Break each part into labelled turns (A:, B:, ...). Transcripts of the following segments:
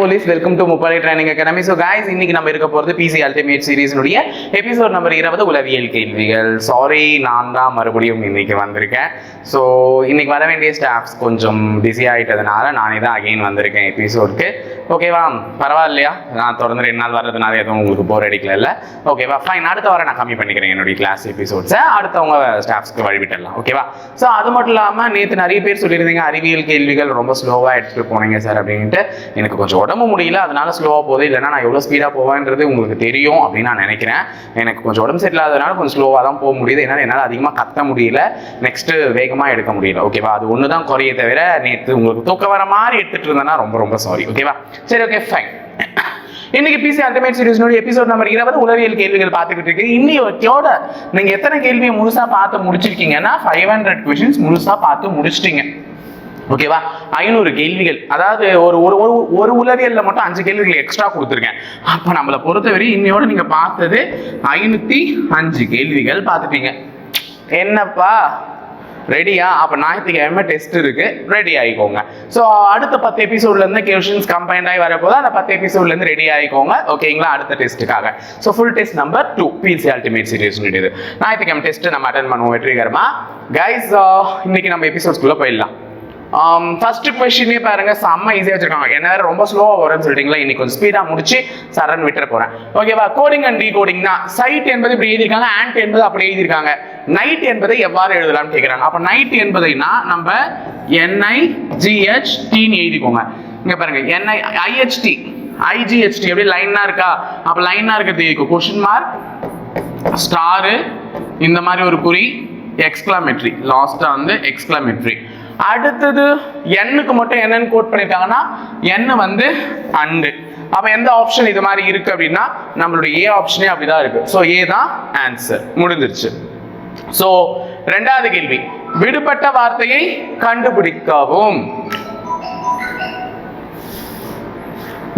A: Police welcome to Muppadai training academy so guys இன்னைக்கு நம்ம இருக்க போகிறது பிசி அல்டிமேட் சீரீஸ்னுடைய எபிசோட் நம்பர் இருபது உளவியல் கேள்விகள். சாரி நான் தான் மறுபடியும் இன்னைக்கு வந்திருக்கேன். ஸோ இன்னைக்கு வர வேண்டிய ஸ்டாஃப்ஸ் கொஞ்சம் பிஸி ஆகிட்டதுனால நானே தான் அகைன் வந்திருக்கேன் எபிசோடுக்கு ஓகேவா பரவாயில்லையா? நான் தொடர்ந்து ரெண்டு நாள் வர்றதுனால எதுவும் உங்களுக்கு போர் அடிக்கல இல்லை ஓகேவா ஃபைன் அடுத்த வாரம் நான் கம்மி பண்ணிக்கிறேன் என்னுடைய கிளாஸ் எபிசோட்ஸை அடுத்தவங்க ஸ்டாஃப்ஸ்க்கு வழிவிட்டலாம் ஓகேவா ஸோ அது மட்டும் இல்லாமல் நேற்று நிறைய பேர் சொல்லியிருந்தீங்க அறிவியல் கேள்விகள் ரொம்ப ஸ்லோவாக எடுத்துகிட்டு போனீங்க சார் அப்படின்ட்டு. எனக்கு கொஞ்சம் உடம்பு முடியல அதனால ஸ்லோவாக போகுது. இல்லைன்னா நான் எவ்வளோ ஸ்பீடாக போவேன்றது உங்களுக்கு தெரியும் அப்படின்னு நான் நினைக்கிறேன். எனக்கு கொஞ்சம் உடம்பு சரியில்லாததுனால கொஞ்சம் ஸ்லோவாக தான் போக முடியுது. என்னால் என்னால் அதிகமாக கத்த முடியல. நெக்ஸ்ட்டு வேகமாக எடுக்க முடியல. ஓகேவா அது ஒன்று தான் குறைய தவிர நேற்று உங்களுக்கு தூக்கம் வர மாதிரி எடுத்துகிட்டு இருந்தேன்னா ரொம்ப ரொம்ப சாரி ஓகேவா சரி ஓகே ஃபைன் இன்னைக்கு பிசி அல்டிமேட் சீரிஸ்னுடைய எபிசோட் நம்பர் இருபது உளவியல் கேள்விகள் பார்த்துக்கிட்டு இருக்கு. இன்னையோட நீங்க எத்தனை கேள்வியை முழுசா பார்த்து முடிச்சிருக்கீங்கன்னா ஃபைவ் ஹண்ட்ரட் கொஷின்ஸ் முழுசா பார்த்து முடிச்சிட்டீங்க. ஓகேவா ஐநூறு கேள்விகள். அதாவது ஒரு ஒரு ஒரு ஒரு உளவியல்ல மட்டும் அஞ்சு கேள்விகள் எக்ஸ்ட்ரா கொடுத்துருக்கேன். அப்போ நம்மளை பொறுத்தவரை இன்னையோட நீங்க பார்த்தது ஐநூத்தி அஞ்சு கேள்விகள் பார்த்துட்டீங்க. என்னப்பா? ரெடியா அப்போ ஞாயிற்றுக்கிழமை டெஸ்ட் இருக்கு. ரெடி ஆகிக்கோங்க ஸோ அடுத்த பத்து எபிசோட்ல இருந்து கொஷின்ஸ் கம்பைண்ட் ஆகி வரப்போது அந்த பத்து எபிசோட்ல இருந்து ரெடி ஆகிக்கோங்க ஓகேங்களா அடுத்த டெஸ்ட்டுக்காக so full test number two PC ultimate series இது ஞாயிற்றுக்கிழமை டெஸ்ட் நம்ம அட்டன் பண்ணுவோம். வெற்றிகரமா? கைஸ் uh, இன்னைக்கு நம்ம எபிசோட்ஸ்குள்ள போயிடலாம். Um, ஃபர்ஸ்ட் கொஸ்டினே பாருங்க செம்ம ஈஸியாக வச்சிருக்காங்க. என்ன ரொம்ப ஸ்லோவாக வரும்னு சொல்லிட்டீங்களா? இன்னைக்கு கொஞ்சம் ஸ்பீடாக முடிச்சு சரண் விட்டுற போறேன். ஓகேவா கோடிங் அண்ட் டீகோடிங் தான் சைட் என்பது இப்படி எழுதியிருக்காங்க ஆண்ட் என்பது அப்படி எழுதியிருக்காங்க. நைட் என்பதை எவ்வாறு எழுதலாம்னு கேட்குறாங்க அப்போ நைட் என்பதைனா நம்ம என்ஐ ஜிஹெச் டின்னு எழுதிக்கோங்க. இங்க பாருங்க என்ஐ ஐஹெச்டி ஐஜிஹெச்டி எப்படி லைனா இருக்கா? அப்போ லைனா இருக்கிறது கொஷின் மார்க் ஸ்டாரு இந்த மாதிரி ஒரு குறி எக்ஸ்கிளாமெட்ரி லாஸ்டா வந்து எக்ஸ்கிளாமெட்ரி அடுத்தது எண்ணுக்கு மட்டும் என்னன்னு கோட் பண்ணிருக்காங்கன்னா எண்ணு வந்து அண்டு அப்ப எந்த ஆப்ஷன் இது மாதிரி இருக்கு அப்படின்னா நம்மளுடைய ஏ ஆப்ஷனே அப்படிதான் இருக்கு. ஸோ ஏ தான் ஆன்சர் முடிஞ்சிருச்சு. ஸோ ரெண்டாவது கேள்வி. விடுபட்ட வார்த்தையை கண்டுபிடிக்கவும்.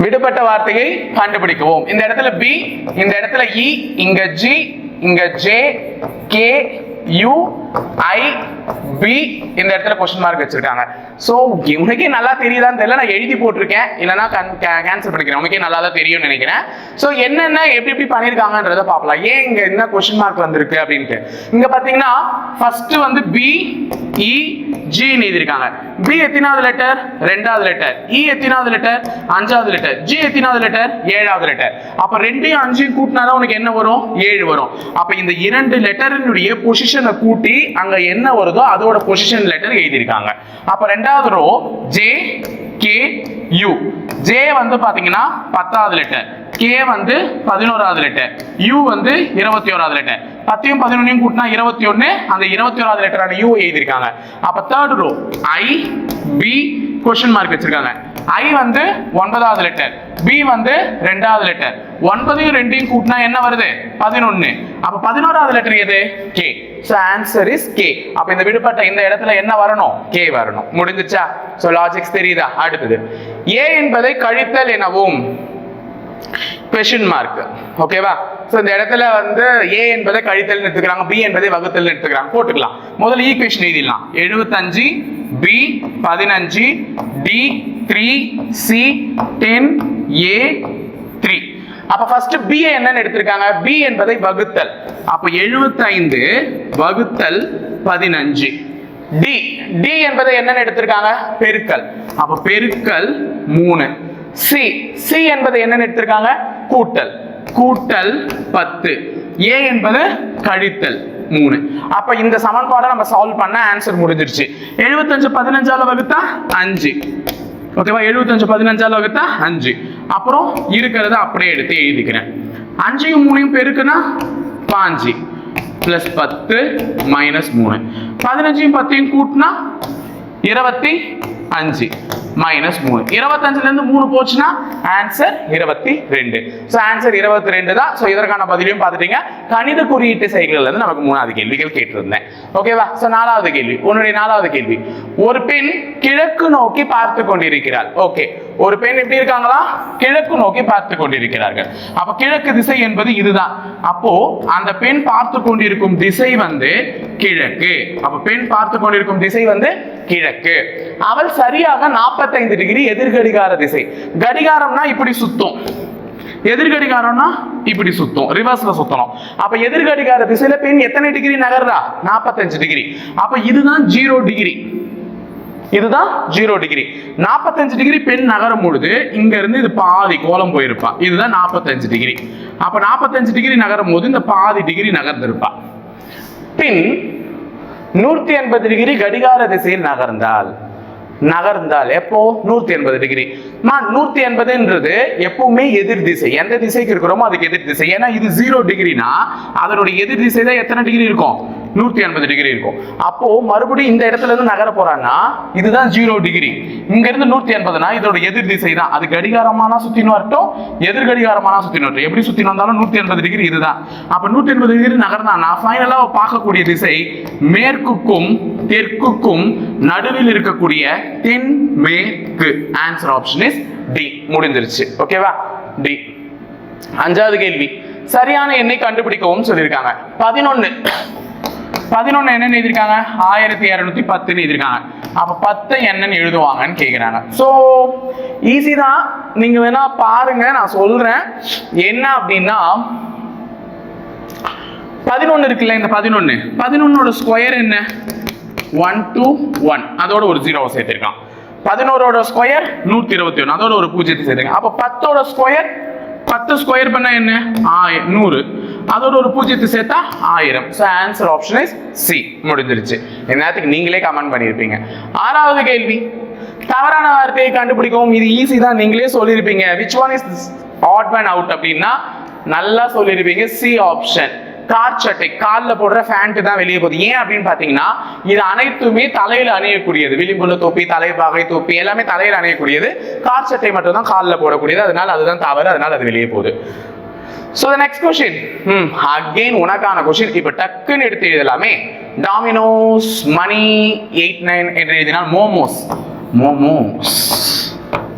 A: விடுபட்ட வார்த்தையை கண்டுபிடிக்கவும். இந்த இடத்துல பி இந்த இடத்துல இ இங்க ஜி இங்க J K U I B இந்த இடத்துல கொஸ்டின் மார்க் வச்சிருக்காங்க. ஸோ உனக்கே நல்லா தெரியுதான்னு தெரியல நான் எழுதி போட்டிருக்கேன். இல்லைன்னா கேன்சல் பண்ணிக்கிறேன். உனக்கே நல்லா தான் தெரியும்னு நினைக்கிறேன். ஸோ என்னென்ன எப்படி எப்படி பண்ணியிருக்காங்கன்றத பார்க்கலாம் ஏன் இங்க என்ன கொஸ்டின் மார்க் வந்திருக்கு அப்படின்ட்டு. இங்கே பார்த்தீங்கன்னா ஃபர்ஸ்ட் வந்து பி இ e, ஜின்னு எழுதியிருக்காங்க. பி எத்தினாவது லெட்டர் ரெண்டாவது லெட்டர் இ e எத்தினாவது லெட்டர் அஞ்சாவது லெட்டர் ஜி எத்தினாவது லெட்டர் ஏழாவது லெட்டர் அப்ப ரெண்டையும் அஞ்சையும் கூட்டினா தான் உனக்கு என்ன வரும்? ஏழு வரும். அப்ப இந்த இரண்டு லெட்டரினுடைய பொசிஷனை கூட்டி அங்க என்ன வருதோ அதோட பொசிஷன் லெட்டர் எழுதியிருக்காங்க. அப்ப ரெண்டாவது row J K U J வந்து பாத்தீங்கன்னா பத்தாவது லெட்டர் கே வந்து பதினோராவது லெட்டர் யூ வந்து இருபத்தி ஓராவது லெட்டர் பத்தையும் பதினொன்னையும் கூட்டினா இருபத்தி ஒன்று அந்த இருபத்தி ஓராவது லெட்டரான யூ எழுதியிருக்காங்க. அப்போ third row I B question mark வச்சிருக்காங்க. ஐ வந்து ஒன்பதாவது லெட்டர் பி வந்து ரெண்டாவது லெட்டர் ஒன்பதையும் ரெண்டையும் கூட்டினா என்ன வருது? பதினொன்னு. அப்ப பதினோராவது லெட்டர் எது? K so answer is K அப்ப இந்த விடுபட்ட இந்த இடத்துல என்ன வரணும்? கே வரணும். முடிஞ்சிச்சா? ஸோ லாஜிக்ஸ் தெரியுதா? அடுத்தது. ஏ என்பதை கழித்தல் எனவும் கொஷின் மார்க் ஓகேவா ஸோ இந்த இடத்துல வந்து ஏ என்பதை கழித்தல் எடுத்துக்கிறாங்க பி என்பதை வகுத்தல் எடுத்துக்கிறாங்க. போட்டுக்கலாம். முதல்ல ஈக்குவேஷன் எழுதிடலாம். எழுபத்தஞ்சு பி பதினஞ்சு T three C ten A three அப்ப ஃபர்ஸ்ட் பி என்னன்னு எடுத்திருக்காங்க? பி என்பதை வகுத்தல். அப்ப 75 வகுத்தல் பதினஞ்சு. டி டி என்பதை என்னன்னு எடுத்திருக்காங்க? பெருக்கல். அப்ப பெருக்கல் மூணு. சி சி என்பது என்னன்னு எடுத்திருக்காங்க? கூட்டல். கூட்டல் பத்து. ஏ என்பது கழித்தல் மூணு. அப்ப இந்த சமன்பாடை நம்ம சால்வ் பண்ண ஆன்சர் முடிஞ்சிருச்சு. எழுபத்தஞ்சு பதினஞ்சால வகுத்தா அஞ்சு. ஓகேவா? எழுபத்தஞ்சு பதினஞ்சால வகுத்தா அஞ்சு. அப்புறம் இருக்கிறத அப்படியே எடுத்து எழுதிக்கிறேன். அஞ்சையும் மூணையும் பெருக்குன்னா பாஞ்சு. பிளஸ் பத்து மைனஸ் மூணு. பதினஞ்சையும் பத்தையும் கூட்டினா இருபத்தி அஞ்சு. மைனஸ் மூணு. இருபத்தஞ்சுல இருந்து மூணு போச்சுன்னா ஆன்சர் இருபத்தி ரெண்டு. ஸோ ஆன்சர் இருபத்தி ரெண்டு தான். ஸோ இதற்கான பதிலையும் பார்த்துட்டீங்க. கணித குறியீட்டு செயல்கள் வந்து நமக்கு மூணாவது கேள்விகள் கேட்டிருந்தேன். ஓகேவா ஸோ நாலாவது கேள்வி. உன்னுடைய நாலாவது கேள்வி. ஒரு பெண் கிழக்கு நோக்கி பார்த்து கொண்டிருக்கிறாள். ஓகே ஒரு பெண் எப்படி இருக்காங்களா? கிழக்கு நோக்கி பார்த்து கொண்டிருக்கிறார்கள். அப்ப கிழக்கு திசை என்பது இதுதான். அப்போ அந்த பெண் பார்த்து கொண்டிருக்கும் திசை வந்து கிழக்கு. அப்ப பெண் பார்த்து கொண்டிருக்கும் திசை வந்து கிழக்கு. அவள் சரியாக 45 டிகிரி எதிர்கடிகார திசை. கடிகாரம் கடிகாரம்னா இப்படி சுத்தும். எதிர்கடிகாரம்னா இப்படி சுத்தும். ரிவர்ஸ்ல சுத்தணும். அப்ப எதிர்கடிகார திசையில பெண் எத்தனை டிகிரி நகர்றா 45 டிகிரி அப்ப இதுதான் ஜீரோ டிகிரி இதுதான் ஜீரோ டிகிரி 45 டிகிரி பெண் நகரும் பொழுது இங்க இருந்து இது பாதி கோலம் போயிருப்பா. இதுதான் 45 டிகிரி அப்ப 45 டிகிரி நகரும் போது இந்த பாதி டிகிரி நகர்ந்திருப்பா. பின் நூற்றி எண்பது டிகிரி கடிகார திசையில் நகர்ந்தால் நகர்ந்தால் எப்போ? நூற்றி எண்பது டிகிரி. நான் நூற்றி எண்பதுன்றது எப்பவுமே எதிர் திசை. எந்த திசைக்கு இருக்கிறோமோ அதுக்கு எதிர் திசை. ஏன்னா இது ஜீரோ டிகிரினா அதனுடைய எதிர் திசை தான் எத்தனை டிகிரி இருக்கும்? நூற்றி எண்பது டிகிரி இருக்கும். அப்போ மறுபடியும் இந்த இடத்துல இருந்து நகர போறான்னா இதுதான் ஜீரோ டிகிரி இங்க இருந்து நூற்றி ஐம்பதுனா இதோட எதிர் திசை தான். அது கடிகாரமானா சுத்தின்னு வரட்டும் எதிர் கடிகாரமானா சுத்தின்னு வரட்டும். எப்படி சுத்தின்னு வந்தாலும் நூற்றி எண்பது டிகிரி இதுதான். அப்ப நூற்றி எண்பது டிகிரி நகர்ந்தானா ஃபைனலா பார்க்கக்கூடிய திசை மேற்குக்கும் தெற்குக்கும் நடுவில் இருக்கக்கூடிய தென் மேற்கு. ஆன்சர் ஆப்ஷன் இஸ் டி முடிஞ்சிருச்சு. ஓகேவா டி அஞ்சாவது கேள்வி. சரியான எண்ணை கண்டுபிடிக்கவும் சொல்லியிருக்காங்க. பதினொன்னு. பதினொன்னு என்னன்னு எழுதியிருக்காங்க? ஆயிரத்தி இரநூத்தி பத்துன்னு எழுதிருக்காங்க அப்ப பத்து என்னன்னு எழுதுவாங்கன்னு கேக்குறாங்க. சோ ஈஸி தான். நீங்க வேணா பாருங்க நான் சொல்றேன். என்ன அப்படின்னா பதினொன்னு இருக்குல்ல இந்த பதினொன்னு? பதினொன்னோட ஸ்கொயர் என்ன? ஒன் டூ ஒன் அதோட ஒரு ஜீரோ சேர்த்திருக்கான். பதினோரோட ஸ்கொயர் நூத்தி இருபத்தி ஒன்று அதோட ஒரு பூஜ்ஜியத்தை சேர்த்திருக்கான். அப்ப பத்தோட ஸ்கொயர் பத்து ஸ்கொயர் பண்ணா என்ன? ஆ நூறு. அதோட ஒரு பூஜ்ஜியத்தை சேர்த்தா ஆயிரம். So answer option is C முடிஞ்சிருச்சு. நேரத்துக்கு நீங்களே கமெண்ட் பண்ணியிருப்பீங்க. ஆறாவது கேள்வி. தவறான வார்த்தையை கண்டுபிடிக்கவும் இது ஈஸி தான். நீங்களே சொல்லியிருப்பீங்க. Which one is odd man out அப்படின்னா நல்லா சொல்லியிருப்பீங்க. சி ஆப்ஷன் கார் சட்டை. காலில் போடுற ஃபேண்ட் தான் வெளியே போகுது. ஏன் அப்படின்னு பார்த்தீங்கன்னா இது அனைத்துமே தலையில் அணியக்கூடியது. விளிம்புள்ள தொப்பி தலைப்பாகை தொப்பி எல்லாமே தலையில் அணியக்கூடியது. கார் சட்டை மட்டும் தான் காலில் போடக்கூடியது. அதனால அதுதான் தவறு. அதனால அது வெளியே போகுது. ஸோ த நெக்ஸ்ட் கொஷின் ம் அகெயின் உனக்கான கொஷின் இப்போ டக்குன்னு எடுத்து எழுதலாமே. டாமினோஸ் மணி எயிட் நைன் என்று எழுதினால் மோமோஸ் மோமோஸ்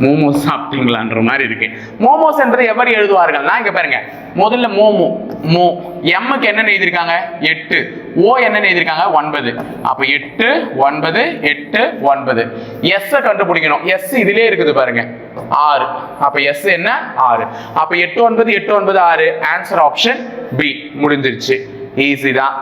A: மோமோஸ் சாப்பிட்டீங்களான்ற மாதிரி இருக்கு. மோமோஸ் என்றது எவர் எழுதுவார்கள்னா இங்க பாருங்க. முதல்ல மோமோ மோ எம்முக்கு என்ன எழுதியிருக்காங்க? எட்டு. ஓ என்ன எழுதியிருக்காங்க? ஒன்பது. அப்போ எட்டு ஒன்பது எட்டு ஒன்பது. எஸ்ஸை கண்டுபிடிக்கணும். எஸ் இதிலே இருக்குது பாருங்க. ஆறு. அப்ப எஸ் என்ன? ஆறு. அப்ப எட்டு ஒன்பது எட்டு ஒன்பது ஆறு. ஆன்சர் ஆப்ஷன் பி முடிஞ்சிருச்சு. ஈஸி தான்.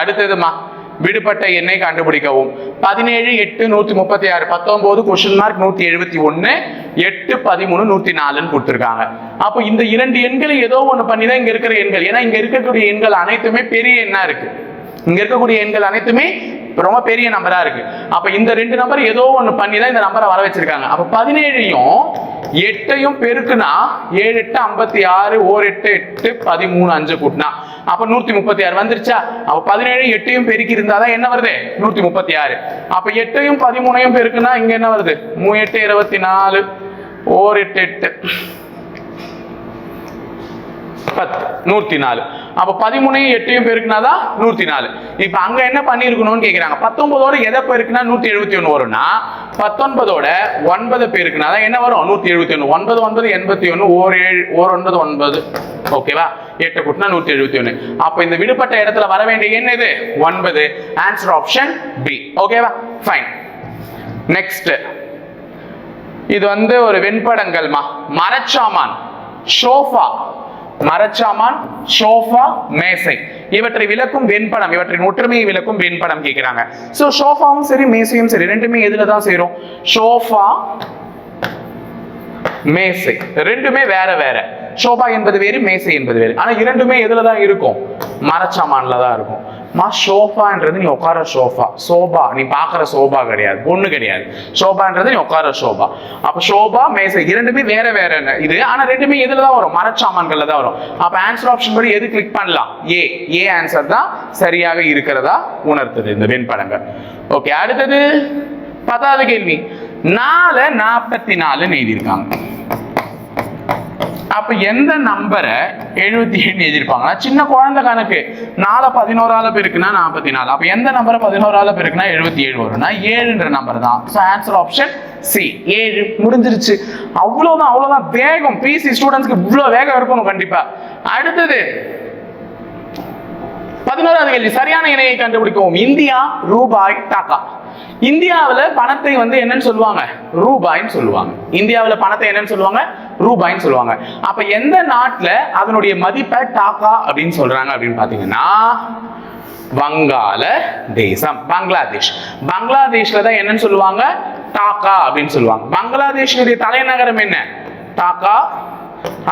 A: அடுத்ததுமா விடுபட்ட எண்ணை கண்டுபிடிக்கவும். பதினேழு எட்டு நூத்தி முப்பத்தி ஆறு பத்தொன்பது கொஸ்டின் மார்க் நூத்தி எழுபத்தி ஒண்ணு எட்டு பதிமூணு நூத்தி நாலுன்னு கொடுத்துருக்காங்க. அப்போ இந்த இரண்டு எண்களை ஏதோ ஒண்ணு பண்ணி தான் இங்க இருக்கிற எண்கள். ஏன்னா இங்க இருக்கக்கூடிய எண்கள் அனைத்துமே பெரிய எண்ணா இருக்கு. இங்க இருக்கக்கூடிய எண்கள் அனைத்துமே ரொம்ப பெரிய நம்பரா இருக்கு. அப்ப இந்த ரெண்டு நம்பர் ஏதோ ஒண்ணு பண்ணி தான் இந்த நம்பரை வர வச்சிருக்காங்க. அப்ப பதினேழையும் எட்டையும் பெருக்குனா ஏழு எட்டு ஐம்பத்தி ஆறு ஓர் எட்டு எட்டு பதிமூணு அஞ்சு கூட்டினா. அப்ப நூத்தி முப்பத்தி ஆறு வந்துருச்சா? அப்ப பதினேழு எட்டையும் பெருக்கி இருந்தாதான் என்ன வருது? நூத்தி முப்பத்தி ஆறு அப்ப எட்டையும் பதிமூணையும் பெருக்குனா இங்க என்ன வருது? மூ எட்டு இருபத்தி நாலு ஓர் எட்டு எட்டு. பத்து நூத்தி நாலு. அப்ப பதிமூணையும் எட்டையும் பெருக்குனாதான் நூத்தி நாலு இப்ப அங்க என்ன பண்ணிருக்கணும்னு கேக்குறாங்க. பத்தொன்பதோட எதை பெருக்குனா நூத்தி எழுபத்தி ஒண்ணு வரும்னா பத்தொன்பதோட ஒன்பது பெருக்குனாதான் என்ன வரும்? நூத்தி எழுபத்தி ஒண்ணு ஒன்பது ஒன்பது எண்பத்தி ஒண்ணு ஓர் ஏழு ஓர் ஒன்பது ஒன்பது. ஓகேவா எட்டு கூட்டினா நூத்தி எழுபத்தி ஒண்ணு அப்ப இந்த விடுபட்ட இடத்துல வர வேண்டிய என்ன இது ஒன்பது. ஆன்சர் ஆப்ஷன் பி ஓகேவா ஃபைன் நெக்ஸ்ட் இது வந்து ஒரு வெண்படங்கள்மா. மரச்சாமான். ஷோஃபா மரச்சாமான் ஷோஃபா மேசை. இவற்றை விளக்கும் வெண்படம் இவற்றின் ஒற்றுமையை விளக்கும் வெண்படம் கேட்கிறாங்க சோ ஷோஃபாவும் சரி மேசையும் சரி ரெண்டுமே எதுல தான் சேரும்? ஷோஃபா மேசை. ரெண்டுமே வேற வேற. ஷோபா என்பது வேறு மேசை என்பது வேறு. ஆனா இரண்டுமே எதுல தான் இருக்கும்? மரச்சாமான்ல தான் இருக்கும். மா ஷோஃபான்றது நீ உட்கார ஷோஃபா சோபா நீ பார்க்குற சோபா கிடையாது. பொண்ணு கிடையாது. ஷோபான்றது நீ உட்கார ஷோபா. அப்போ ஷோபா மேசை இரண்டுமே வேற வேற இது ஆனால் ரெண்டுமே எதில் தான் வரும்? மரச்சாமான்கள்ல தான் வரும். அப்போ ஆன்சர் ஆப்ஷன் படி எது கிளிக் பண்ணலாம்? ஏ ஏ ஆன்சர் தான் சரியாக இருக்கிறதா உணர்த்துது இந்த வெண்படங்கள் ஓகே அடுத்தது பத்தாவது கேள்வி. நாலு நாற்பத்தி நாலுன்னு எழுதியிருக்காங்க. அப்ப எந்த நம்பரை எழுபத்தி ஏழு எழுதியிருப்பாங்கன்னா சின்ன குழந்தை கணக்கு. நாலு பதினோரால பெருக்குன்னா நாற்பத்தி நாலு அப்ப எந்த நம்பரை பதினோரால பெருக்குன்னா எழுபத்தி ஏழு வரும்னா ஏழுன்ற நம்பர் தான். ஸோ ஆன்சர் ஆப்ஷன் சி ஏழு. முடிஞ்சிருச்சு. அவ்வளவுதான் அவ்வளவுதான். வேகம். பிசி ஸ்டூடெண்ட்ஸ்க்கு இவ்வளவு வேகம் இருக்கணும் கண்டிப்பா. அடுத்தது பதினோராவது கேள்வி சரியான இணையை கண்டுபிடிக்கவும். இந்தியா ரூபாய் டாக்கா. இந்தியாவில் பணத்தை வந்து என்னன்னு சொல்லுவாங்க? ரூபாய்ன்னு சொல்லுவாங்க. இந்தியாவுல பணத்தை என்னன்னு சொல்லுவாங்க? ரூபாய்ன்னு சொல்லுவாங்க. அப்ப எந்த நாட்டுல அதனுடைய மதிப்பை டாக்கா அப்படின்னு சொல்றாங்க அப்படின்னு பாத்தீங்கன்னா வங்காள தேசம் பங்களாதேஷ். பங்களாதேஷ்ல தான் என்னன்னு சொல்லுவாங்க? டாக்கா அப்படின்னு சொல்லுவாங்க. பங்களாதேஷனுடைய தலைநகரம் என்ன? டாக்கா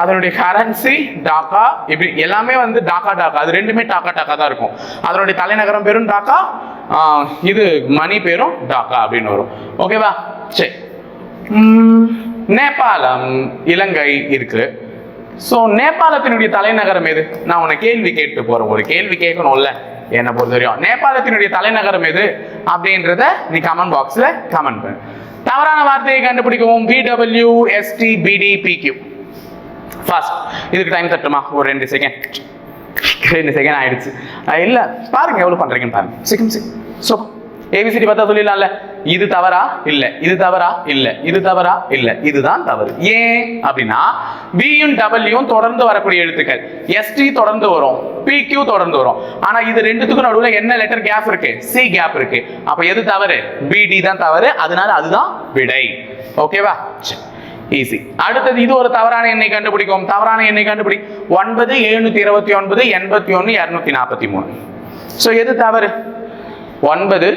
A: அதனுடைய கரன்சி டாக்கா இப்படி எல்லாமே வந்து டாக்கா டாக்கா அது ரெண்டுமே டாக்கா டாக்கா தான் இருக்கும். அதனுடைய தலைநகரம் பேரும் டாக்கா இது மணி பேரும் டாக்கா அப்படின்னு வரும். ஓகேவா சரி. நேபாளம் இலங்கை இருக்கு. ஸோ நேபாளத்தினுடைய தலைநகரம் எது? நான் உன்னை கேள்வி கேட்டு போகிறேன் ஒரு கேள்வி கேட்கணும்ல? என்னை பொறுத்த வரையும் நேபாளத்தினுடைய தலைநகரம் எது? அப்படின்றத நீ கமெண்ட் பாக்ஸில் கமெண்ட் பண்ணு. தவறான வார்த்தையை கண்டுபிடிக்கவும். பிடபிள்யூ எஸ்டி பிடி பிக்யூ ஃபாஸ்ட் இதுக்கு டைம் தட்டுமா? ஒரு ரெண்டு செகண்ட் ரெண்டு செகண்ட் ஆயிடுச்சு. இல்லை பாருங்க எவ்வளோ பண்ணுறீங்கன்னு பாருங்க. சிக்கம் சிக் ஸோ ஏபிசிடி பார்த்தா சொல்லிடலாம்ல. இது தவறா? இல்ல. இது தவறா? இல்ல. இது தவறா? இல்ல. இதுதான் தவறு. ஏன் அப்படின்னா பியும் டபிள்யூயும் தொடர்ந்து வரக்கூடிய எழுத்துக்கள். எஸ்டி தொடர்ந்து வரும். பிக்யூ தொடர்ந்து வரும். ஆனா இது ரெண்டுத்துக்கும் நடுவில் என்ன லெட்டர் கேப் இருக்கு? சி கேப் இருக்கு. அப்ப எது தவறு? பிடி தான் தவறு. அதனால அதுதான் விடை. ஓகேவா சரி ஈஸி அடுத்தது இது ஒரு தவறான எண்ணை கண்டுபிடிக்கும் தவறான எண்ணை கண்டுபிடி. ஒன்பது எழுநூத்தி இருபத்தி ஒன்பது எண்பத்தி ஒன்று இரநூத்தி நாற்பத்தி மூணு. ஸோ எது தவறு? ஒன்பது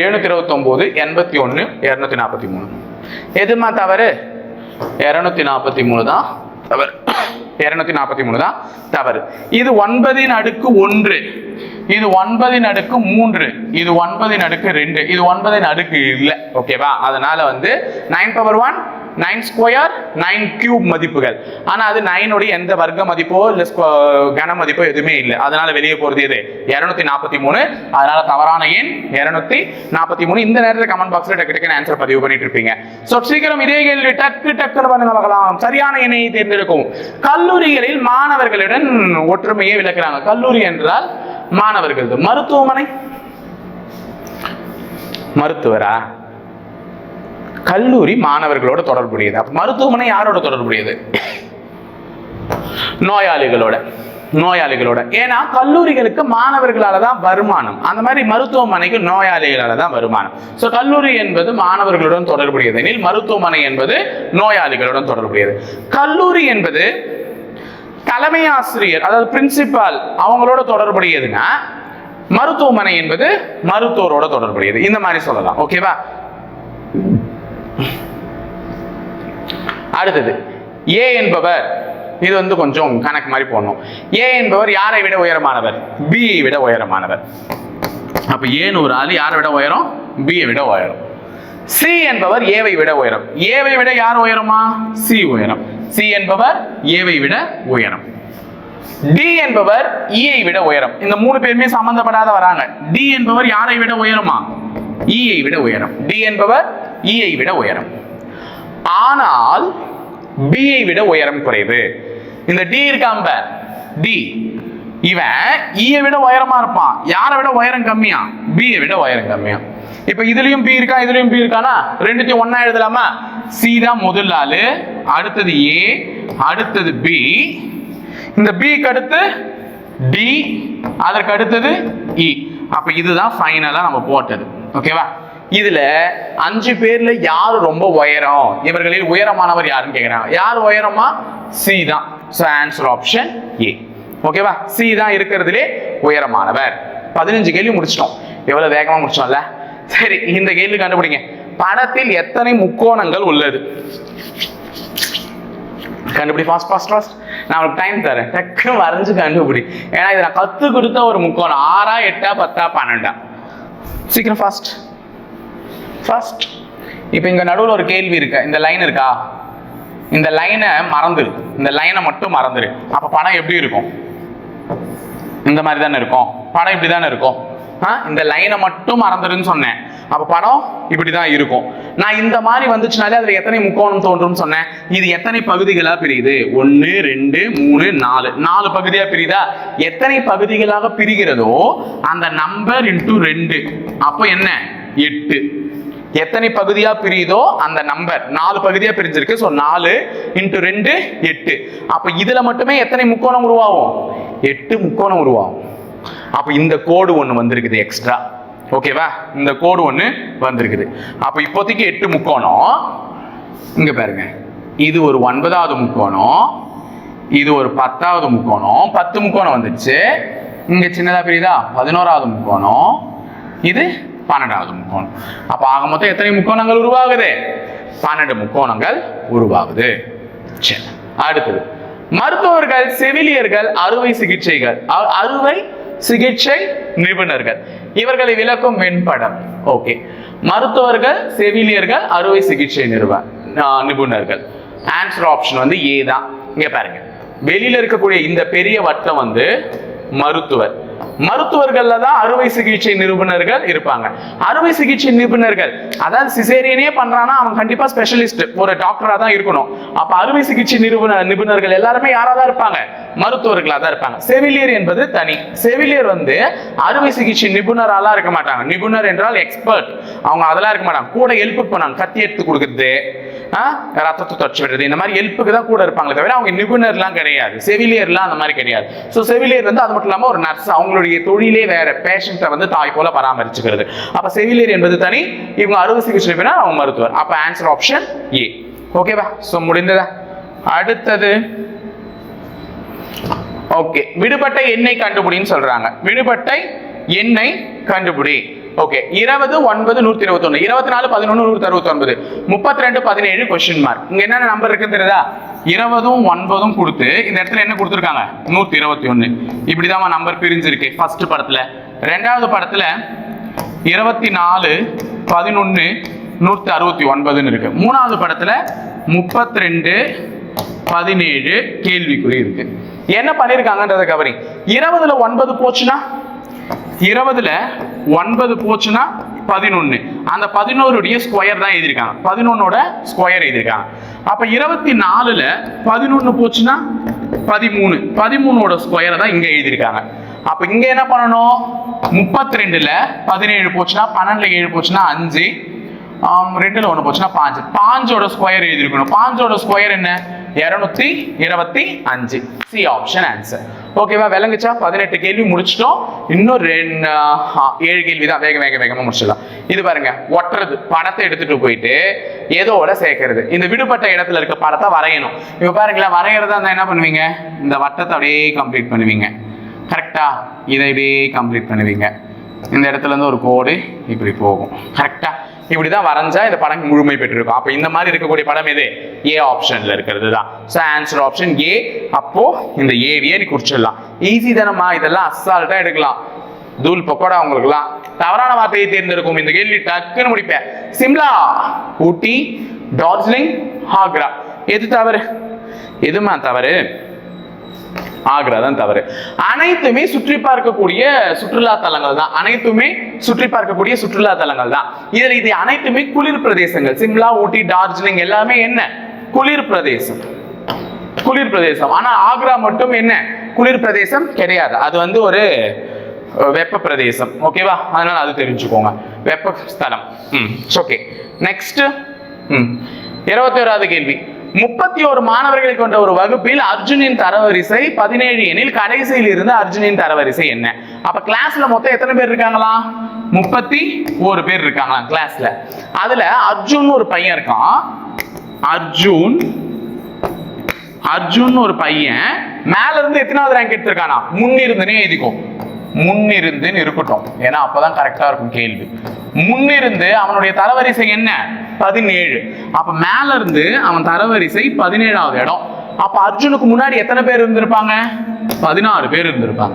A: எழுநூத்தி இருபத்தி ஒன்பது எண்பத்தி ஒன்று இரநூத்தி நாற்பத்தி மூணு. எதுமா தவறு? இரநூத்தி நாற்பத்தி மூணு தான் தவறு. இருநூத்தி நாற்பத்தி மூணு தான் தவறு. இது ஒன்பதின் அடுக்கு ஒன்று. இது ஒன்பதின் அடுக்கு மூன்று. இது ஒன்பதின் அடுக்கு ரெண்டு. இது ஒன்பதின் அடுக்கு இல்லை. ஓகேவா அதனால வந்து nine power one nine square nine cube மதிப்புகள். ஆனால் அது நைனுடைய எந்த வர்க்க மதிப்போ இல்லை கன மதிப்போ எதுவுமே இல்லை. அதனால வெளியே போகிறது எது இருநூத்தி நாற்பத்தி மூணு. அதனால தவறான எண் இருநூத்தி நாற்பத்தி மூணு. இந்த நேரத்தில் கமெண்ட் பாக்ஸில் டக்கு டக்குன்னு ஆன்சர் பதிவு பண்ணிட்டு இருப்பீங்க. ஸோ சீக்கிரம் இதே கேள்வி டக்கு டக்குன்னு பண்ணுங்க பார்க்கலாம் சரியான எண்ணை தேர்ந்தெடுக்கும் கல்லூரிகளில் மாணவர்களுடன் ஒற்றுமையை விளக்குறாங்க. கல்லூரி என்றால் மாணவர்கள் மருத்துவமனை? மருத்துவரா? கல்லூரி மாணவர்களோட தொடர்புடையது. மருத்துவமனை யாரோட தொடர்புடையது? நோயாளிகளோட நோயாளிகளோட. ஏன்னா கல்லூரிகளுக்கு மாணவர்களால தான் வருமானம். அந்த மாதிரி மருத்துவமனைக்கு நோயாளிகளால தான் வருமானம். ஸோ கல்லூரி என்பது மாணவர்களுடன் தொடர்புடையது. எனில் மருத்துவமனை என்பது நோயாளிகளுடன் தொடர்புடையது. கல்லூரி என்பது தலைமை ஆசிரியர் அதாவது பிரின்சிபால் அவங்களோட தொடர்புடையதுன்னா மருத்துவமனை என்பது மருத்துவரோட தொடர்புடையது. இந்த மாதிரி சொல்லலாம். ஓகேவா அடுத்தது ஏ என்பவர் இது வந்து கொஞ்சம் கணக்கு மாதிரி போடணும். ஏ என்பவர் யாரை விட உயரமானவர்? பி விட உயரமானவர். அப்ப ஏன்னு ஒரு ஆள் யாரை விட உயரம்? பி விட உயரம். சி என்பவர் ஏவை விட உயரம். ஏவை விட யார் உயரமா? சி உயரம். சி என்பவர் ஏவை விட உயரம். டி என்பவர் e இஐ விட உயரம். இந்த மூணு பேருமே சம்பந்தப்படாத வராங்க. டி என்பவர் யாரை விட உயரமா? E இஐ விட உயரம். டி என்பவர் E விட உயரம். ஆனால் பியை விட உயரம் குறைவு. இந்த டி இருக்காம்ப டி இவன் e ஈயை விட உயரமா இருப்பான். யாரை விட உயரம் கம்மியா? பியை விட உயரம் கம்மியா. இப்ப இதுலயும் பி இருக்கா இதுலயும் பி இருக்கானா? ரெண்டுத்தையும் ஒன்னா எழுதலாமா? சி தான் முதல் ஆளு அடுத்தது ஏ அடுத்தது பி இந்த பிக்கு அடுத்து டி அதற்கு அடுத்தது இ அப்ப இதுதான் ஃபைனலா நம்ம போட்டது. ஓகேவா இதுல அஞ்சு பேர்ல யாரு ரொம்ப உயரம்? இவர்களில் உயரமானவர் யாருன்னு கேட்கிறாங்க யார் உயரமா? சி தான். ஸோ ஆன்சர் ஆப்ஷன் ஏ ஓகேவா சி தான் இருக்கிறதுலே உயரமானவர். பதினஞ்சு கேள்வி முடிச்சிட்டோம். எவ்வளவு வேகமா முடிச்சோம்ல? சரி இந்த கேள்வி கண்டுபிடிங்க. படத்தில் எத்தனை முக்கோணங்கள் உள்ளது? கண்டுபிடி ஃபாஸ்ட் ஃபாஸ்ட் ஃபாஸ்ட் நான் உங்களுக்கு டைம் தரேன். டக்குன்னு வரைஞ்சு கண்டுபிடி. ஏன்னா இதை நான் கற்றுக் கொடுத்த ஒரு முக்கோணம். ஆறா எட்டா பத்தா பன்னெண்டா? சீக்கிரம் ஃபாஸ்ட் ஃபர்ஸ்ட் இப்போ இங்கே நடுவில் ஒரு கேள்வி இருக்கு. இந்த லைன் இருக்கா? இந்த லைனை மறந்துரு. இந்த லைனை மட்டும் மறந்துரு. அப்போ படம் எப்படி இருக்கும்? இந்த மாதிரி தானே இருக்கும். படம் இப்படி தானே இருக்கும். ஆ, இந்த லைனை மட்டும் மறந்துடுன்னு சொன்னேன். அப்போ படம் இப்படிதான் இருக்கும். நான் இந்த மாதிரி வந்துச்சுனாலே அதில் எத்தனை முக்கோணம் தோன்றும்னு சொன்னேன். இது எத்தனை பகுதிகளாக பிரியுது? ஒன்று ரெண்டு மூணு நாலு. நாலு பகுதியாக பிரியுதா? எத்தனை பகுதிகளாக பிரிகிறதோ அந்த நம்பர் இன்ட்டு ரெண்டு. அப்போ என்ன? எட்டு. எத்தனை பகுதியா பிரியுதோ அந்த நம்பர் நாலு பகுதியா பிரிஞ்சிருக்கு. ஸோ நாலு இன்ட்டு ரெண்டு எட்டு. அப்ப இதுல மட்டுமே எத்தனை முக்கோணம் உருவாகும்? எட்டு முக்கோணம் உருவாகும். அப்ப இந்த கோடு ஒன்று வந்திருக்குது எக்ஸ்ட்ரா ஓகேவா இந்த கோடு ஒன்று வந்திருக்குது. அப்ப இப்போதைக்கு எட்டு முக்கோணம். இங்க பாருங்க. இது ஒரு ஒன்பதாவது முக்கோணம். இது ஒரு பத்தாவது முக்கோணம். பத்து முக்கோணம் வந்துச்சு. இங்க சின்னதா பிரியுதா? பதினோராவது முக்கோணம். இது பன்னெண்டாவது முக்கோணம். அப்போ ஆக மொத்தம் எத்தனை முக்கோணங்கள் உருவாகுது? பன்னெண்டு முக்கோணங்கள் உருவாகுது. சரி அடுத்தது. மருத்துவர்கள் செவிலியர்கள் அறுவை சிகிச்சைகள் அ- அறுவை சிகிச்சை நிபுணர்கள். இவர்களை விளக்கும் வெண்படம் ஓகே. மருத்துவர்கள் செவிலியர்கள் அறுவை சிகிச்சை நிறுவ நிபுணர்கள். ஆன்சர் ஆப்ஷன் வந்து ஏ தான். இங்க பாருங்க. வெளியில இருக்கக்கூடிய இந்த பெரிய வட்டம் வந்து மருத்துவர். மருத்துவர்கள்ல தான் அறுவை சிகிச்சை நிபுணர்கள் இருப்பாங்க. அறுவை சிகிச்சை நிபுணர்கள் அதாவது சிசேரியனே பண்றானா அவன் கண்டிப்பா ஸ்பெஷலிஸ்ட் ஒரு டாக்டரா தான் இருக்கணும். அப்ப அறுவை சிகிச்சை நிபுணர் நிபுணர்கள் எல்லாருமே யாரா தான் இருப்பாங்க? மருத்துவர்களா தான் இருப்பாங்க. செவிலியர் என்பது தனி. செவிலியர் வந்து அறுவை சிகிச்சை நிபுணராலாம் இருக்க மாட்டாங்க. நிபுணர் என்றால் எக்ஸ்பர்ட் அவங்க அதெல்லாம் இருக்க மாட்டாங்க. கூட ஹெல்ப்புக்கு போனாங்க. கத்தி எடுத்து கொடுக்குறது ஆ, ரத்தத்தை தொடச்சு விடுறது. இந்த மாதிரி ஹெல்ப்புக்கு தான் கூட இருப்பாங்களே தவிர அவங்க நிபுணர்லாம் கிடையாது. செவிலியர்லாம் அந்த மாதிரி கிடையாது. ஸோ செவிலியர் வந்து அது மட்டும் இல்லாமல் ஒரு நர்ஸ் அவங்களுடைய தொழிலே வேற பேஷண்ட்டை வந்து தாய் போல பராமரிச்சுக்கிறது. அப்ப செவிலியர் என்பது தனி இவங்க அறுவை சிகிச்சை பின்னா அவங்க மருத்துவர். அப்ப ஆன்சர் ஆப்ஷன் ஏ ஓகேவா ஸோ முடிந்ததா? அடுத்தது. ஓகே விடுபட்ட எண்ணெய் கண்டுபிடின்னு சொல்றாங்க. விடுபட்ட எண்ணெய் கண்டுபிடி. ஓகே இருபது ஒன்பது நூத்தி இருபத்தி ஒன்று இருபத்தி நாலு பதினொன்று நூத்தி அறுபத்தி ஒன்பது முப்பத்தி ரெண்டு பதினேழு கொஸ்டின் மார்க் இங்க என்னென்ன நம்பர் இருக்குன்னு தெரியுதா? இருபதும் ஒன்பதும் கொடுத்து இந்த இடத்துல என்ன கொடுத்துருக்காங்க? நூத்தி இருபத்தி ஒன்று இப்படிதான் நம்பர் பிரிஞ்சிருக்கு ஃபர்ஸ்ட் படத்துல. ரெண்டாவது படத்துல இருபத்தி நாலு பதினொன்று நூத்தி அறுபத்தி ஒன்பதுன்னு இருக்கு. மூணாவது படத்துல முப்பத்தி ரெண்டு பதினேழு கேள்விக்குறி இருக்கு. என்ன பண்ணிருக்காங்கன்றத கவரி இருபதுல ஒன்பது போச்சுன்னா? இருபதுல ஒன்பது போச்சுன்னா பதினொன்று அந்த பதினோருடைய ஸ்கொயர் தான் எழுதியிருக்காங்க. பதினொன்னோட ஸ்கொயர் எழுதியிருக்காங்க. அப்போ இருபத்தி நாலில் பதினொன்று போச்சுன்னா பதிமூணு. பதிமூணோட ஸ்கொயரை தான் இங்கே எழுதியிருக்காங்க. அப்போ இங்கே என்ன பண்ணணும்? முப்பத்தி ரெண்டில் பதினேழு போச்சுன்னா பன்னெண்டில் ஏழு போச்சுன்னா அஞ்சு. ரெண்டில் ஒன்று போச்சுன்னா பாஞ்சு. பாஞ்சோட ஸ்கொயர் எழுதியிருக்கணும். பாஞ்சோட ஸ்கொயர் என்ன? இரநூத்தி இருபத்தி அஞ்சு. சி ஆப்ஷன் ஆன்சர் ஓகேவா விளங்குச்சா? பதினெட்டு கேள்வி முடிச்சிட்டோம். இன்னும் ரெண்டு ஏழு கேள்வி தான். வேக வேக வேகமா முடிச்சிடலாம். இது பாருங்க ஒட்டுறது படத்தை எடுத்துட்டு போயிட்டு ஏதோட சேர்க்கறது. இந்த விடுபட்ட இடத்துல இருக்க படத்தை வரையணும். இப்ப பாருங்களேன் வரைகிறதா இருந்தா என்ன பண்ணுவீங்க? இந்த வட்டத்தை அப்படியே கம்ப்ளீட் பண்ணுவீங்க. கரெக்டா இதை இப்படியே கம்ப்ளீட் பண்ணுவீங்க. இந்த இடத்துல இருந்து ஒரு கோடு இப்படி போகும். கரெக்டா இப்படி தான் வரைஞ்சா இந்த படம் முழுமை பெற்றிருக்கும். அப்போ இந்த மாதிரி இருக்கக்கூடிய படம் எது? ஏ ஆப்ஷன்ல இருக்கிறது தான் ஸோ ஆன்சர் ஆப்ஷன் ஏ அப்போ இந்த ஏவியை நீ குறிச்சிடலாம். ஈஸி தானம்மா இதெல்லாம் அசால்ட்டா எடுக்கலாம். தூள் பக்கோடா உங்களுக்குலாம் தவறான வார்த்தையை தேர்ந்தெடுக்கும். இந்த கேள்வி டக்குன்னு முடிப்பேன். சிம்லா ஊட்டி டார்ஜிலிங் ஆக்ரா. எது தவறு? எதுமா தவறு? ஆக்ரா தான் தவறு. அனைத்துமே சுற்றி பார்க்கக்கூடிய சுற்றுலா தலங்கள் தான். அனைத்துமே சுற்றி பார்க்கக்கூடிய சுற்றுலா தலங்கள் தான். இதில் இது அனைத்துமே குளிர் பிரதேசங்கள். சிம்லா ஊட்டி டார்ஜிலிங் எல்லாமே என்ன? குளிர் பிரதேசம். குளிர் பிரதேசம். ஆனா ஆக்ரா மட்டும் என்ன? குளிர் பிரதேசம் கிடையாது. அது வந்து ஒரு வெப்ப பிரதேசம். ஓகேவா அதனால அது தெரிஞ்சுக்கோங்க. வெப்ப ஸ்தலம். ம். ஓகே நெக்ஸ்ட் ம். இருபத்தி ஓராவது கேள்வி. முப்பத்தி ஒரு மாணவர்களை கொண்ட ஒரு வகுப்பில் அர்ஜுனின் தரவரிசை பதினேழு எனில் கடைசியில் இருந்து அர்ஜுனின் தரவரிசை என்ன? அப்ப கிளாஸ்ல மொத்தம் எத்தனை பேர் இருக்காங்களா? முப்பத்தி ஒரு பேர் இருக்காங்களா கிளாஸ்ல அதுல அர்ஜுன் ஒரு பையன் இருக்கான். அர்ஜுன் அர்ஜுன் ஒரு பையன். மேல இருந்து எத்தனாவது ரேங்க் எடுத்திருக்கானா? முன்னிருந்தனே எழுதிக்கும் முன்னிருந்துன்னு இருக்கட்டும் ஏன்னா அப்பதான் கரெக்டா இருக்கும் கேள்வி. முன்னிருந்து அவனுடைய தரவரிசை என்ன? பதினேழு. அப்ப மேல இருந்து அவன் தரவரிசை பதினேழாவது இடம். அப்ப அர்ஜுனுக்கு முன்னாடி எத்தனை பேர் இருந்திருப்பாங்க? பதினாறு பேர் இருந்திருப்பாங்க.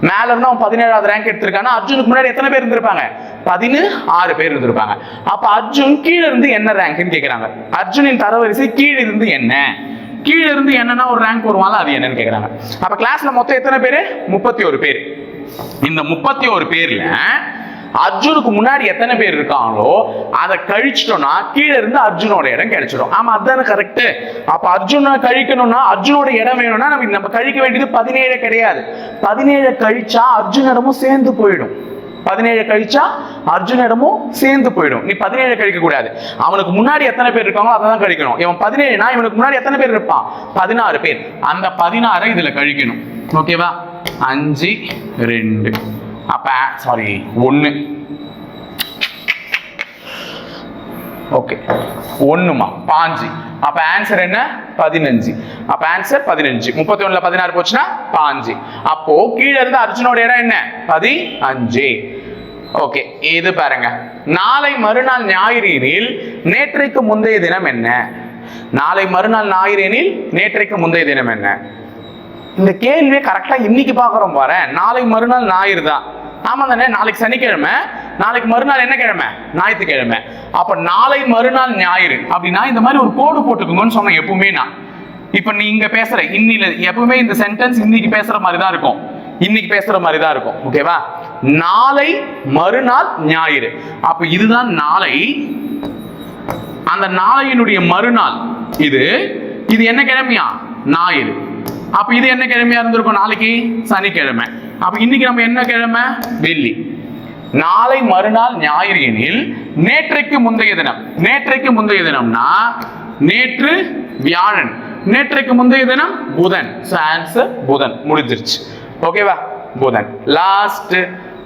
A: மேல இருந்து அவன் பதினேழாவது ரேங்க் எடுத்திருக்கானா? அர்ஜுனுக்கு முன்னாடி எத்தனை பேர் இருந்திருப்பாங்க? பதினு ஆறு பேர் இருந்திருப்பாங்க. அப்ப அர்ஜுன் கீழ இருந்து என்ன ரேங்க்னு கேக்குறாங்க. அர்ஜுனின் தரவரிசை கீழே இருந்து என்ன? கீழ இருந்து என்னன்னா ஒரு ரேங்க் வருவாங்களா அது என்னன்னு கேக்குறாங்க. அப்ப கிளாஸ்ல மொத்தம் எத்தனை பேரு? முப்பத்தி ஒரு பேர். இந்த முப்பத்தி ஒரு பேர்ல அர்ஜுனுக்கு முன்னாடி எத்தனை பேர் இருக்காங்களோ அதை கழிச்சிட்டோம்னா கீழே இருந்து அர்ஜுனோட இடம் கிடைச்சிடும். ஆமா அதுதானே கரெக்ட் அப்ப அர்ஜுனை கழிக்கணும்னா அர்ஜுனோட இடம் வேணும்னா நம்ம நம்ம கழிக்க வேண்டியது பதினேழு கிடையாது. பதினேழு கழிச்சா அர்ஜுனிடமும் சேர்ந்து போயிடும். பதினேழு கழிச்சா அர்ஜுனிடமும் சேர்ந்து போயிடும். நீ பதினேழு கழிக்க கூடாது. அவனுக்கு முன்னாடி எத்தனை பேர் இருக்காங்களோ அதை தான் கழிக்கணும். இவன் பதினேழுனா இவனுக்கு முன்னாடி எத்தனை பேர் இருப்பான்? பதினாறு பேர். அந்த பதினாறை இதுல கழிக்கணும். ஓகேவா அஞ்சு ரெண்டு. அப்போ சாரி ஒன்னு ஓகே ஒன்றுமா பாஞ்சு. அப்போ ஆன்சர் என்ன? பதினஞ்சு. அப்போ ஆன்சர் பதினஞ்சு. முப்பத்தி ஒன்றில் பதினாறு போச்சுன்னா பாஞ்சு. அப்போ கீழே இருந்து அர்ஜுனோட இடம் என்ன? பதினஞ்சு. ஓகே இது பாருங்க. நாளை மறுநாள் ஞாயிறினில் நேற்றைக்கு முந்தைய தினம் என்ன? நாளை மறுநாள் ஞாயிறினில் நேற்றைக்கு முந்தைய தினம் என்ன? இந்த கேள்வியை கரெக்டாக இன்னைக்கு பார்க்குறோம் பாரு. நாளைக்கு மறுநாள் ஞாயிறு தான். ஆமாம் தானே? நாளைக்கு சனிக்கிழமை. நாளைக்கு மறுநாள் என்ன கிழமை? ஞாயிற்றுக்கிழமை. அப்போ நாளை மறுநாள் ஞாயிறு. அப்படின்னா இந்த மாதிரி ஒரு கோடு போட்டுக்கோங்கன்னு சொன்னேன் எப்பவுமே நான். இப்போ நீ இங்க பேசுற இன்னில எப்பவுமே இந்த சென்டென்ஸ் இன்னைக்கு பேசுற மாதிரி தான் இருக்கும். இன்னைக்கு பேசுற மாதிரி தான் இருக்கும். ஓகேவா நாளை மறுநாள் ஞாயிறு. அப்ப இதுதான் நாளை. அந்த நாளையினுடைய மறுநாள் இது. இது என்ன கிழமையா? ஞாயிறு. அப்ப இது என்ன கிழமையா இருந்திருக்கும்? நாளைக்கு சனிக்கிழமை. அப்ப இன்னைக்கு நம்ம என்ன கிழமை? வெள்ளி. நாளை மறுநாள் ஞாயிறு எனில் நேற்றைக்கு முந்தைய தினம். நேற்றைக்கு முந்தைய தினம்னா நேற்று வியாழன். நேற்றைக்கு முந்தைய தினம் புதன். ஆன்சர் புதன். முடிஞ்சிருச்சு. ஓகேவா புதன். லாஸ்ட்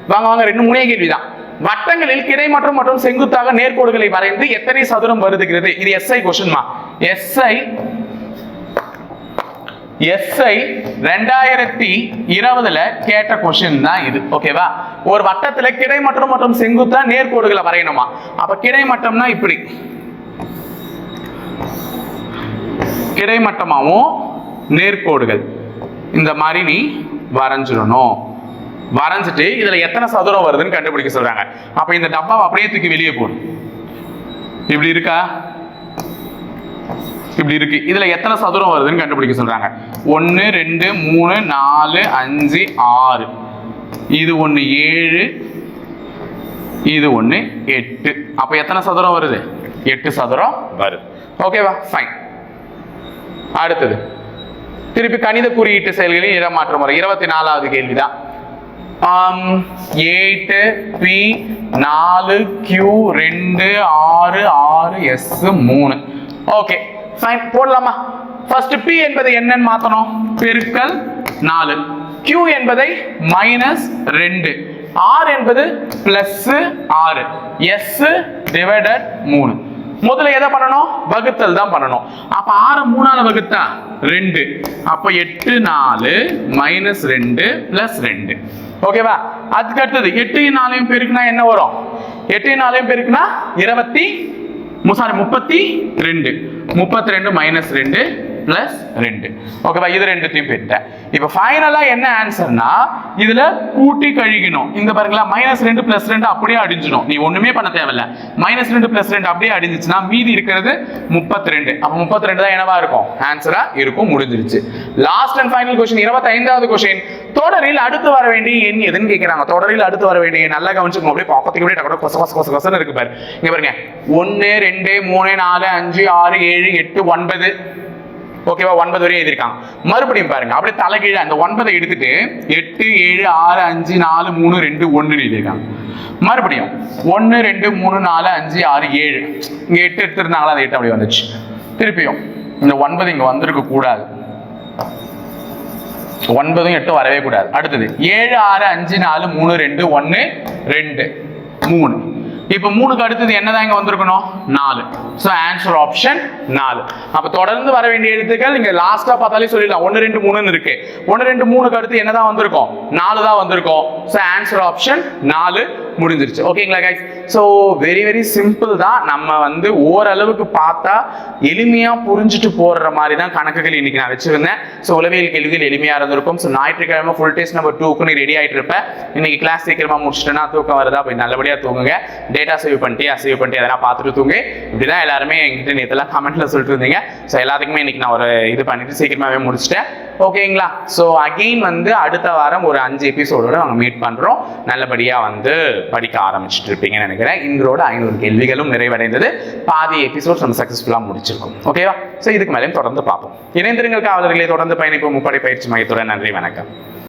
A: வாங்க வாங்க ரெண்டு மூணே கேள்விதான். வட்டங்களில் கிடைமட்டம் மற்றும் செங்குத்தாக நேர்கோடுகளை வரைந்து எத்தனை சதுரம் வருதுகிறது இது எஸ்ஐ கொஸ்டின்மா எஸ்ஐ எஸ்ஐ ரெண்டாயிரத்தி இருபதுல கேட்ட கொஸ்டின் தான் இது. ஓகேவா ஒரு வட்டத்துல கிடைமட்டம் மற்றும் செங்குத்தா நேர்கோடுகளை வரையணுமா? அப்ப கிடைமட்டம்னா இப்படி. கிடைமட்டமாகவும் நேர்கோடுகள். இந்த மாதிரி நீ வரைஞ்சிடணும். வரைஞ்சிட்டு இதுல எத்தனை சதுரம் வருதுன்னு கண்டுபிடிக்க சொல்றாங்க. அப்ப இந்த டப்பாவை அப்படியே தூக்கி வெளியே போடும் இப்படி இருக்கா? இப்படி இருக்கு. இதுல எத்தனை சதுரம் வருதுன்னு கண்டுபிடிக்க சொல்றாங்க. ஒன்னு ரெண்டு மூணு நாலு அஞ்சு ஆறு. இது ஒண்ணு ஏழு. இது ஒண்ணு எட்டு. அப்ப எத்தனை சதுரம் வருது? எட்டு சதுரம் வருது ஓகேவா ஃபைன் அடுத்தது. திருப்பி கணித குறியீட்டு செயல்களின் இடமாற்ற முறை இருபத்தி நாலாவது கேள்விதான் எயிட்டு பி நாலு கியூ ரெண்டு ஆறு ஆறு எஸ் மூணு. ஓகே ஃபைன் போடலாமா? ஃபர்ஸ்ட் பி என்பதை என்னன்னு மாத்தணும். பெருக்கல் நாலு. கியூ என்பதை மைனஸ் ரெண்டு. ஆர் என்பது பிளஸ் ஆறு. எஸ் டிவைடட் மூணு. முதல்ல எதை பண்ணணும்? வகுத்தல் தான் பண்ணணும். அப்ப ஆறு மூணால வகுத்தா? ரெண்டு. அப்ப எட்டு நாலு மைனஸ் ரெண்டு பிளஸ் ரெண்டு. ஓகேவா அதுக்கு அடுத்தது எட்டு நாலையும் பெருக்குனா என்ன வரும்? எட்டு நாலையும் பெருக்குனா இருபத்தி சாரி முப்பத்தி ரெண்டு. முப்பத்தி ரெண்டு மைனஸ் ரெண்டு. பிளஸ் ரெண்டு ஓகேவா இது ரெண்டுத்தையும் பெற்றேன். இப்போ ஃபைனலாக என்ன ஆன்சர்னா இதில் கூட்டி கழிக்கணும் இந்த பாருங்களா மைனஸ் ரெண்டு பிளஸ் ரெண்டு அப்படியே அடிஞ்சிடும். நீ ஒன்றுமே பண்ண தேவையில்ல. மைனஸ் ரெண்டு பிளஸ் ரெண்டு அப்படியே அடிஞ்சிச்சுன்னா மீதி இருக்கிறது முப்பத்தி ரெண்டு அப்போ முப்பத்தி ரெண்டு தான் என்னவா இருக்கும்? ஆன்சராக இருக்கும் முடிஞ்சிருச்சு. லாஸ்ட் அண்ட் ஃபைனல் கொஸ்டின் இருபத்தைந்தாவது கொஸ்டின் தொடரில் அடுத்து வர வேண்டிய எண் எதுன்னு கேட்கிறாங்க தொடரில் அடுத்து வர வேண்டிய நல்லா கவனிச்சுக்கோங்க. அப்படியே பக்கத்துக்கு அப்படியே டக்கு கொச கொச கொச கொசன்னு இருக்கு பாரு. இங்க பாருங்க. ஒன்னு ரெண்டு மூணு நாலு அஞ்சு ஆறு ஏழு எட்டு ஒன்பது. ஓகேவா ஒன்பது வரையும் எழுதியிருக்காங்க. மறுபடியும் பாருங்க. அப்படியே தலைகீழ அந்த ஒன்பதை எடுத்துட்டு எட்டு ஏழு ஆறு அஞ்சு நாலு மூணு ரெண்டு ஒன்று எழுதியிருக்காங்க. மறுபடியும் ஒன்று ரெண்டு மூணு நாலு அஞ்சு ஆறு ஏழு. இங்க எட்டு எடுத்திருந்தாங்களா? அந்த எட்டு அப்படி வந்துச்சு. திருப்பியும் இந்த ஒன்பது இங்க வந்திருக்க கூடாது ஒன்பதும் எட்டும் வரவே கூடாது. அடுத்தது ஏழு ஆறு அஞ்சு நாலு மூணு ரெண்டு ஒன்று ரெண்டு மூணு. இப்போ மூணுக்கு அடுத்தது என்னதான் இங்க வந்திருக்கணும்? நாலு. ஸோ ஆன்சர் ஆப்ஷன் நாலு. அப்போ தொடர்ந்து வர வேண்டிய எழுத்துக்கள் நீங்க லாஸ்டா பார்த்தாலே சொல்லிடலாம். ஒன்று ரெண்டு மூணுன்னு இருக்கு. ஒன்று ரெண்டு மூணுக்கு அடுத்து என்னதான் வந்திருக்கும்? நாலு தான் வந்திருக்கும். ஸோ ஆன்சர் ஆப்ஷன் நாலு முடிஞ்சிருச்சு. ஓகேங்களா guys so very very simple தான். நம்ம வந்து ஓரளவுக்கு பார்த்தா எளிமையாக புரிஞ்சுட்டு போடுற மாதிரி தான் கணக்குகள் இன்னைக்கு நான் வச்சிருந்தேன். ஸோ உளவியல் கேள்விகள் எளிமையாக இருந்திருக்கும். ஸோ ஞாயிற்றுக்கிழமை ஃபுல் டெஸ்ட் நம்பர் டூக்கு நீ ரெடி ஆகிட்டு இருப்பேன் இன்னைக்கு கிளாஸ் சீக்கிரமாக முடிச்சிட்டேன்னா தூக்கம் வருதா? போய் நல்லபடியாக தூங்குங்க. டேட்டா சேவ் பண்ணிட்டு சேவ் பண்ணிட்டு எதனா பார்த்துட்டு தூங்கு. இப்படி தான் எல்லாருமே என்கிட்ட நேற்றுலாம் கமெண்ட்டில் சொல்லிட்டு இருந்தீங்க ஸோ எல்லாத்துக்குமே இன்னைக்கு நான் ஒரு இது பண்ணிட்டு சீக்கிரமாகவே முடிச்சிட்டேன். ஓகேங்களா ஸோ அகெயின் வந்து அடுத்த வாரம் ஒரு அஞ்சு எபிசோடோட நாங்கள் மீட் பண்ணுறோம் நல்லபடியாக வந்து படிக்க ஆரம்பிச்சுட்டு இருப்பீங்கன்னு நினைக்கிறேன். இன்றோட ஐநூறு கேள்விகளும் நிறைவடைந்தது. பாதி எபிசோட்ஸ் நம்ம சக்ஸஸ்ஃபுல்லாக முடிச்சிருக்கோம். ஓகேவா ஸோ இதுக்கு மேலேயும் தொடர்ந்து பார்ப்போம். இணைந்திருங்கள் காவலர்களை. தொடர்ந்து பயணிப்போம். முப்படை பயிற்சி மையத்துடன் நன்றி வணக்கம்.